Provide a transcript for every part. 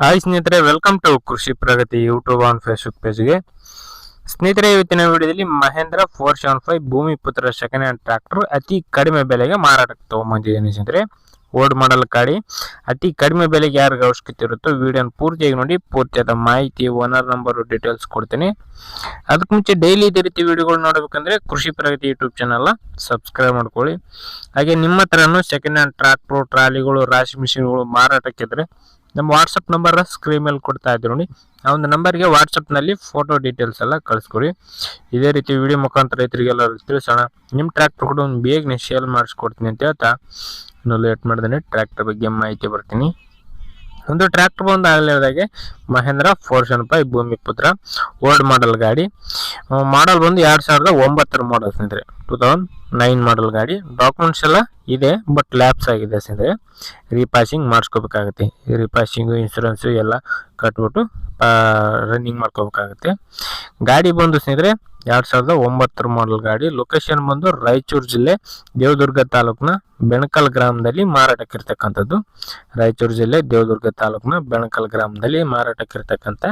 Hi ಸ್ನೇಹಿತರೆ welcome to Krishi Pragati YouTube on Facebook ಪೇಜ್ಗೆ ಸ್ನೇಹಿತರೆ, ಇವತ್ತಿನ ವಿಡಿಯೋದಲ್ಲಿ Mahendra four seven five Bhoomi ಪುತ್ರ ಸೆಕೆಂಡ್ ಹ್ಯಾಂಡ್ ಟ್ರ್ಯಾಕ್ಟರ್ ಅತಿ ಕಡಿಮೆ ಬೆಲೆಗೆ ಮಾರಾಟಕ್ಕೆ ತೊಗೊಂಬಂದಿದ್ದೀನಿ ಸ್ನೇಹಿತರೆ. ಓಲ್ಡ್ ಮಾಡಲ್ ಗಾಡಿ. ಅತಿ ಕಡಿಮೆ ಬೆಲೆಗೆ ಯಾರಿಗೆ ಅವಶ್ಯಕತೆ ಇರುತ್ತೋ ವಿಡಿಯೋನ ಪೂರ್ತಿಯಾಗಿ ನೋಡಿ, ಪೂರ್ತಿಯಾದ ಮಾಹಿತಿ ಓನರ್ ನಂಬರು ಡೀಟೇಲ್ಸ್ ಕೊಡ್ತೀನಿ. ಅದಕ್ಕೆ ಮುಂಚೆ ಡೈಲಿ ಇದೇ ರೀತಿ ವಿಡಿಯೋಗಳು ನೋಡಬೇಕಂದ್ರೆ ಕೃಷಿ ಪ್ರಗತಿ ಯೂಟ್ಯೂಬ್ ಚಾನಲ್ನ ಸಬ್ಸ್ಕ್ರೈಬ್ ಮಾಡ್ಕೊಳ್ಳಿ. ಹಾಗೆ ನಿಮ್ಮ ಹತ್ರನೂ ಸೆಕೆಂಡ್ ಹ್ಯಾಂಡ್ ಟ್ರಾಕ್ಟ್ರು ಟ್ರಾಲಿಗಳು, ರಾಶಿ ಮಿಷಿನ್ಗಳು ಮಾರಾಟಕ್ಕಿದ್ರೆ ನಮ್ಮ ವಾಟ್ಸಪ್ ನಂಬರ್ ಸ್ಕ್ರೀನ್ ಮೇಲೆ ಕೊಡ್ತಾ ಇದ್ದೀವಿ ನೋಡಿ. ಆ ಒಂದು ನಂಬರ್ಗೆ ವಾಟ್ಸಪ್ನಲ್ಲಿ ಫೋಟೋ ಡೀಟೇಲ್ಸ್ ಎಲ್ಲ ಕಳಿಸ್ಕೊಡಿ. ಇದೇ ರೀತಿ ವಿಡಿಯೋ ಮುಖಾಂತರ ರೈತರಿಗೆಲ್ಲ ತಿಳಿಸೋಣ. ನಿಮ್ಮ ಟ್ರ್ಯಾಕ್ಟರ್ ಕೂಡ ಒಂದು ಬೇಗನೆ ಸೇಲ್ ಮಾಡಿಸ್ಕೊಡ್ತೀನಿ ಅಂತ ಹೇಳ್ತಾ ಇನ್ನು ಲೇಟ್ ಮಾಡಿದ್ರೆ ಟ್ರ್ಯಾಕ್ಟರ್ ಬಗ್ಗೆ ಮಾಹಿತಿ ಬರ್ತೀನಿ. ಒಂದು ಟ್ರ್ಯಾಕ್ಟರ್ ಬಂದು ಆಗಲಿದಾಗೆ Mahindra four seven five Bhoomi Putra old ಮಾಡಲ್ ಗಾಡಿ. ಮಾಡಲ್ ಬಂದು ಎರಡು ಸಾವಿರದ ಒಂಬತ್ತರ ಮಾಡಲ್ ಸ್ನೇಹಿತರೆ ಟೂ ತೌಸಂಡ್ ನೈನ್ ಮಾಡಲ್ ಗಾಡಿ. ಡಾಕ್ಯುಮೆಂಟ್ಸ್ ಎಲ್ಲ ಇದೆ ಬಟ್ ಲ್ಯಾಪ್ಸ್ ಆಗಿದೆ ಸ್ನೇಹಿತರೆ. ರೀಪಾಸಿಂಗ್ ಮಾಡಿಸ್ಕೋಬೇಕಾಗುತ್ತೆ. ರೀಪಾಸಿಂಗು ಇನ್ಶೂರೆನ್ಸು ಎಲ್ಲ ಕಟ್ಬಿಟ್ಟು ರನ್ನಿಂಗ್ ಮಾಡ್ಕೋಬೇಕಾಗುತ್ತೆ. ಗಾಡಿ ಬಂದು ಸ್ನೇಹಿತರೆ, ಎರಡು ಸಾವಿರದ ಒಂಬತ್ತರ ಮಾಡಲ್ ಗಾಡಿ. ಲೊಕೇಶನ್ ಬಂದು ರಾಯಚೂರು ಜಿಲ್ಲೆ, ದೇವದುರ್ಗ ತಾಲೂಕಿನ ಬೆಣಕಲ್ ಗ್ರಾಮದಲ್ಲಿ ಮಾರಾಟಕ್ಕೆ ಮಾರಾಟಕ್ಕಿರ್ತಕ್ಕಂಥದ್ದು ರಾಯಚೂರು ಜಿಲ್ಲೆ, ದೇವದುರ್ಗ ತಾಲೂಕಿನ ಬೆಣಕಲ್ ಗ್ರಾಮದಲ್ಲಿ ಮಾರಾಟಕ್ಕೆ ಮಾರಾಟಕ್ಕಿರ್ತಕ್ಕಂಥ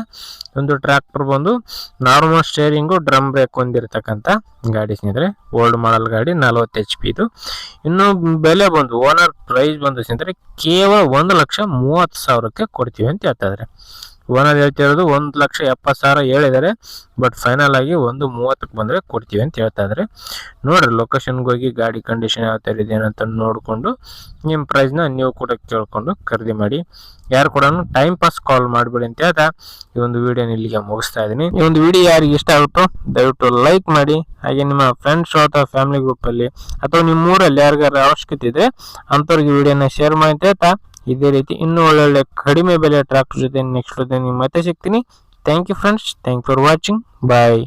ಒಂದು ಟ್ರ್ಯಾಕ್ಟರ್ ಬಂದು ನಾರ್ಮಲ್ ಸ್ಟೇರಿಂಗು ಡ್ರಮ್ ಬ್ರೇಕ್ ಹೊಂದಿರತಕ್ಕಂಥ ಗಾಡಿ ಸ್ನೇಹಿತರೆ. ಓಲ್ಡ್ ಮಾಡಲ್ ಗಾಡಿ ನಲವತ್ತು ಎಚ್ ಪಿ ಇದು. ಇನ್ನು ಬೆಲೆ ಬಂದು ಓನರ್ ಪ್ರೈಸ್ ಬಂದು ಸ್ನೇಹಿತರೆ ಕೇವಲ ಒಂದು ಲಕ್ಷ ಮೂವತ್ತು ಸಾವಿರಕ್ಕೆ ಕೊಡ್ತೀವಿ ಅಂತ ಹೇಳ್ತಾ ಇದ್ದಾರೆ ಓನರ್ ಹೇಳ್ತಿರೋದು ಒಂದು ಲಕ್ಷ ಎಪ್ಪತ್ತು ಸಾವಿರ ಹೇಳಿದ್ದಾರೆ ಬಟ್ ಫೈನಲ್ ಆಗಿ ಒಂದು ಮೂವತ್ತಕ್ಕೆ ಬಂದರೆ ಕೊಡ್ತೀವಿ ಅಂತ ಹೇಳ್ತಾ ಇದ್ದಾರೆ. ನೋಡಿರಿ ಲೊಕೇಶನ್ಗೆ ಹೋಗಿ ಗಾಡಿ ಕಂಡೀಷನ್ ಯಾವ ಥರ ಇದೆ ಅಂತ ನೋಡಿಕೊಂಡು, ನಿಮ್ಮ ಪ್ರೈಸ್ನ ನೀವು ಕೂಡ ಕೇಳ್ಕೊಂಡು ಖರೀದಿ ಮಾಡಿ. ಯಾರು ಕೂಡ ಟೈಮ್ ಪಾಸ್ ಕಾಲ್ ಮಾಡಬೇಡಿ ಅಂತ ಹೇಳ್ತಾ ಈ ಒಂದು ವಿಡಿಯೋನ ಇಲ್ಲಿಗೆ ಮುಗಿಸ್ತಾ ಇದ್ದೀನಿ. ಈ ಒಂದು ವಿಡಿಯೋ ಯಾರಿಗೆ ಇಷ್ಟ ಆಗುತ್ತೋ ದಯವಿಟ್ಟು ಲೈಕ್ ಮಾಡಿ. ಹಾಗೆ ನಿಮ್ಮ ಫ್ರೆಂಡ್ಸ್ ಅಥವಾ ಫ್ಯಾಮಿಲಿ ಗ್ರೂಪಲ್ಲಿ ಅಥವಾ ನಿಮ್ಮ ಊರಲ್ಲಿ ಯಾರಿಗಾರ ಅವಶ್ಯಕತೆ ಇದೆ ಅಂಥವ್ರಿಗೆ ವಿಡಿಯೋನ ಶೇರ್ ಮಾಡಿ ಅಂತ ಹೇಳ್ತಾ ಇದೇ ರೀತಿ ಇನ್ನೂ ಒಳ್ಳೊಳ್ಳೆ ಕಡಿಮೆ ಬೆಲೆ ಟ್ರಾಕ್ಟರ್ ಜೊತೆ ನೆಕ್ಸ್ಟ್ ಜೊತೆ ನಿಮ್ಮ ಮತ್ತೆ ಸಿಗ್ತೀನಿ. Thank you friends thank for watching bye